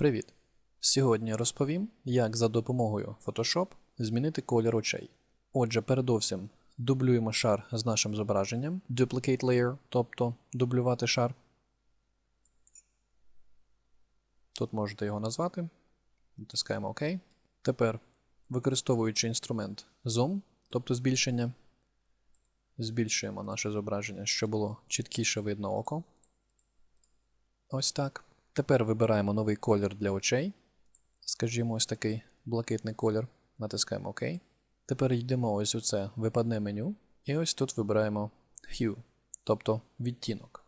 Привіт! Сьогодні розповім, як за допомогою Photoshop змінити колір очей. Отже, передовсім дублюємо шар з нашим зображенням Duplicate Layer, тобто дублювати шар. Тут можете його назвати. Натискаємо ОК. Тепер, використовуючи інструмент Zoom, тобто збільшення, збільшуємо наше зображення, щоб було чіткіше видно око. Ось так. Тепер вибираємо новий колір для очей. Скажімо, ось такий блакитний колір. Натискаємо ОК. Тепер йдемо ось у це випадне меню. І ось тут вибираємо Hue, тобто відтінок.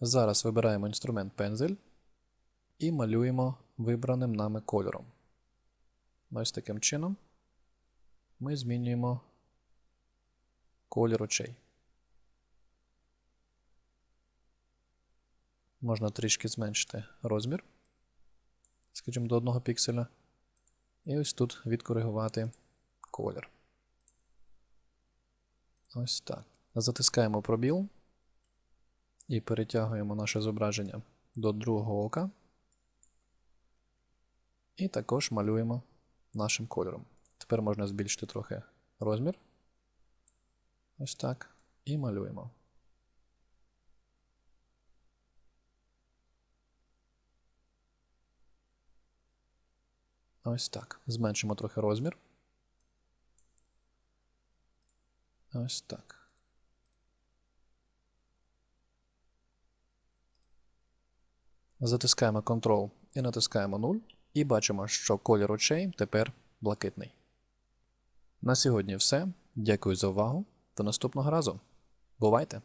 Зараз вибираємо інструмент пензель і малюємо вибраним нами кольором. Ось таким чином ми змінюємо колір очей. Можна трішки зменшити розмір, скажімо, до 1 пікселя. І ось тут відкоригувати колір. Ось так. Затискаємо пробіл і перетягуємо наше зображення до другого ока. І також малюємо нашим кольором. Тепер можна збільшити трохи розмір. Ось так. І малюємо. Ось так. Зменшимо трохи розмір. Ось так. Затискаємо Ctrl і натискаємо 0. І бачимо, що колір очей тепер блакитний. На сьогодні все. Дякую за увагу. До наступного разу. Бувайте!